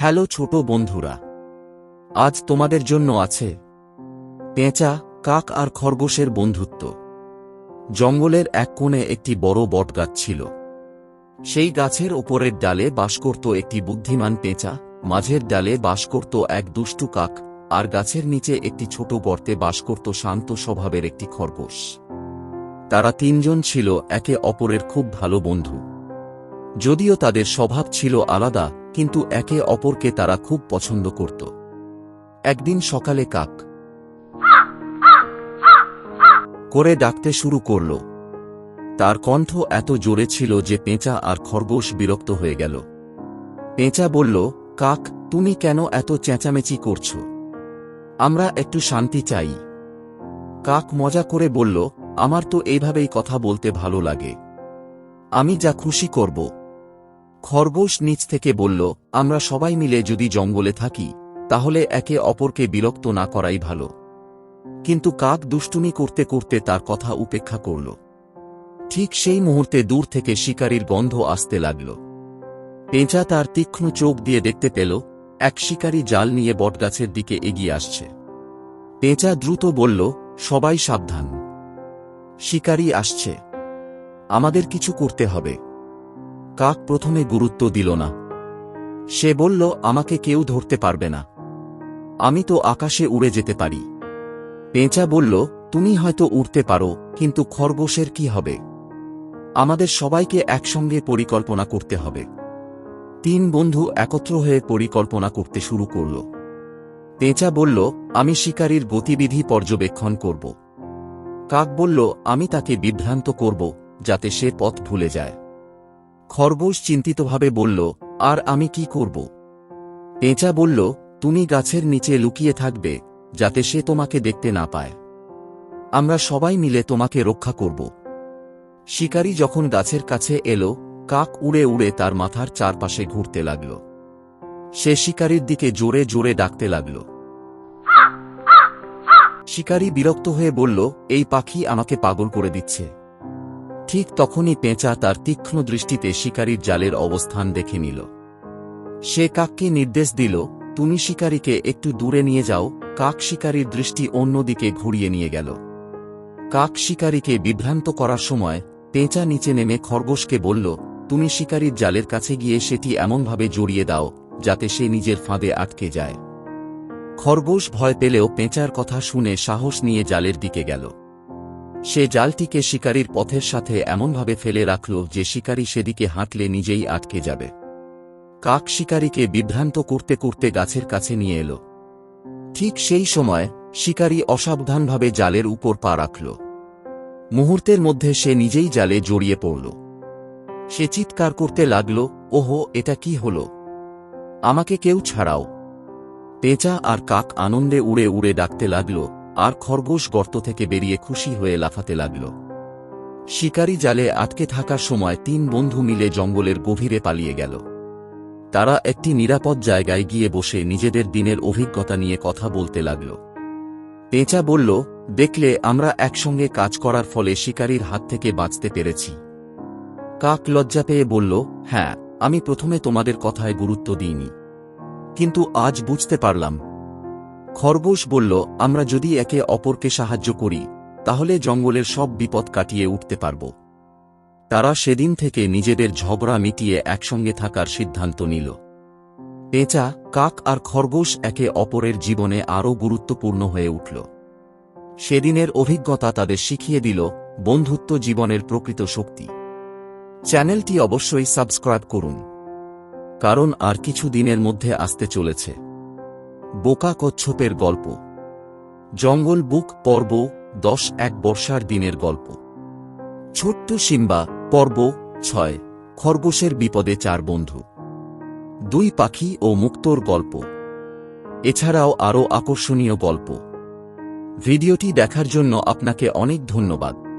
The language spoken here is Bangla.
হ্যালো ছোট বন্ধুরা। আজ তোমাদের জন্য আছে পেঁচা, কাক আর খরগোশের বন্ধুত্ব। জঙ্গলের এক কোণে একটি বড় বটগাছ ছিল। সেই গাছের ওপরের ডালে বাস করত একটি বুদ্ধিমান পেঁচা, মাঝের ডালে বাস করত এক দুষ্টু কাক, আর গাছের নিচে একটি ছোট গর্তে বাস করত শান্ত স্বভাবের একটি খরগোশ। তারা তিনজন ছিল একে অপরের খুব ভালো বন্ধু। যদিও তাদের স্বভাব ছিল আলাদা কিন্তু একে অপরকে তারা খুব পছন্দ করত। একদিন সকালে কাক করে ডাকতে শুরু করল। তার কণ্ঠ এত জোরে ছিল যে পেঁচা আর খরগোশ বিরক্ত হয়ে গেল। পেঁচা বলল, কাক, তুমি কেন এত চেঁচামেচি করছ? আমরা একটু শান্তি চাই। কাক মজা করে বলল, আমার তো এইভাবেই কথা বলতে ভালো লাগে। আমি যা খুশি করব। খরগোশ নিচ থেকে বলল, আমরা সবাই মিলে যদি জঙ্গলে থাকি, তাহলে একে অপরকে বিরক্ত না করাই ভালো। কিন্তু কাক দুষ্টুমি করতে করতে তার কথা উপেক্ষা করল। ঠিক সেই মুহূর্তে দূর থেকে শিকারীর গন্ধ আসতে লাগল। পেঁচা তার তীক্ষ্ণ চোখ দিয়ে দেখতে পেল, এক শিকারী জাল নিয়ে বটগাছের দিকে এগিয়ে আসছে। পেঁচা দ্রুত বলল, সবাই সাবধান। শিকারী আসছে। আমাদের কিছু করতে হবে। কাক প্রথমে গুরুত্ব দিল না। সে বলল, আমাকে কেউ ধরতে পারবে না। আমি তো আকাশে উড়ে যেতে পারি। পেঁচা বলল, তুমি হয়তো উড়তে পারো, কিন্তু খরগোশের কি হবে? আমাদের সবাইকে একসঙ্গে পরিকল্পনা করতে হবে। তিন বন্ধু একত্র হয়ে পরিকল্পনা করতে শুরু করল। পেঁচা বলল, আমি শিকারীর গতিবিধি পর্যবেক্ষণ করব। কাক বলল, আমি তাকে বিভ্রান্ত করব, যাতে সে পথ ভুলে যায়। খরগোশ চিন্তিতভাবে বলল, আর আমি কি করব? পেঁচা বলল, তুমি গাছের নিচে লুকিয়ে থাকবে, যাতে সে তোমাকে দেখতে না পায়। আমরা সবাই মিলে তোমাকে রক্ষা করব। শিকারী যখন গাছের কাছে এলো, কাক উড়ে উড়ে তার মাথার চারপাশে ঘুরতে লাগল। সে শিকারীর দিকে জোরে জোরে ডাকতে লাগল। শিকারী বিরক্ত হয়ে বলল, এই পাখি আমাকে পাগল করে দিচ্ছে। ঠিক তখনই পেঁচা তার তীক্ষ্ণ দৃষ্টিতে শিকারীর জালের অবস্থান দেখে নিল। সে কাককে নির্দেশ দিল, তুমি শিকারীকে একটু দূরে নিয়ে যাও। কাক শিকারীর দৃষ্টি অন্যদিকে ঘুরিয়ে নিয়ে গেল। কাক শিকারীকে বিভ্রান্ত করার সময় পেঁচা নিচে নেমে খরগোশকে বলল, তুমি শিকারীর জালের কাছে গিয়ে সেটি এমনভাবে জড়িয়ে দাও, যাতে সে নিজের ফাঁদে আটকে যায়। খরগোশ ভয় পেলেও পেঁচার কথা শুনে সাহস নিয়ে জালের দিকে গেল। সে জালটিকে শিকারীর পথের সাথে এমনভাবে ফেলে রাখল যে শিকারী সেদিকে হাঁটলে নিজেই আটকে যাবে। কাক শিকারীকে বিভ্রান্ত করতে করতে গাছের কাছে নিয়ে এলো। ঠিক সেই সময়, শিকারী অসাবধানভাবে জালের উপর পা রাখল। মুহূর্তের মধ্যে সে নিজেই জালে জড়িয়ে পড়ল। সে চিৎকার করতে লাগল, ওহো, এটা কি হল? আমাকে কেউ ছাড়াও। পেঁচা আর কাক আনন্দে উড়ে উড়ে ডাকতে লাগল। আর খরগোশ গর্ত থেকে বেরিয়ে খুশি হয়ে লাফাতে লাগল। শিকারী জালে আটকে থাকার সময় তিন বন্ধু মিলে জঙ্গলের গভীরে পালিয়ে গেল। তারা একটি নিরাপদ জায়গায় গিয়ে বসে নিজেদের দিনের অভিজ্ঞতা নিয়ে কথা বলতে লাগল। পেঁচা বলল, দেখলে আমরা একসঙ্গে কাজ করার ফলে শিকারীর হাত থেকে বাঁচতে পেরেছি। কাক লজ্জা পেয়ে বলল হ্যাঁ আমি প্রথমে তোমাদের কথায় গুরুত্ব দিইনি। কিন্তু আজ বুঝতে পারলাম খরগোশ বলল, আমরা যদি একে অপরকে সাহায্য করি, তাহলে জঙ্গলের সব বিপদ কাটিয়ে উঠতে পারব। তারা সেদিন থেকে নিজেদের ঝগড়া মিটিয়ে একসঙ্গে থাকার সিদ্ধান্ত নিল। পেঁচা, কাক আর খরগোশ একে অপরের জীবনে আরও গুরুত্বপূর্ণ হয়ে উঠল। সেদিনের অভিজ্ঞতা তাদের শিখিয়ে দিল বন্ধুত্ব জীবনের প্রকৃত শক্তি। চ্যানেলটি অবশ্যই সাবস্ক্রাইব করুন। কারণ আর কিছু দিনের মধ্যে আসতে চলেছে। বোকা কচ্ছপের গল্প। জঙ্গল বুক পর্ব, দশ এক বর্ষার দিনের গল্প। ছোট্ট সিম্বা, পর্ব, ছয়, খরগোশের বিপদে চার বন্ধু। দুই পাখি ও মুক্তোর গল্প। এছাড়াও আরও আকর্ষণীয় গল্প। ভিডিওটি দেখার জন্য আপনাকে অনেক ধন্যবাদ।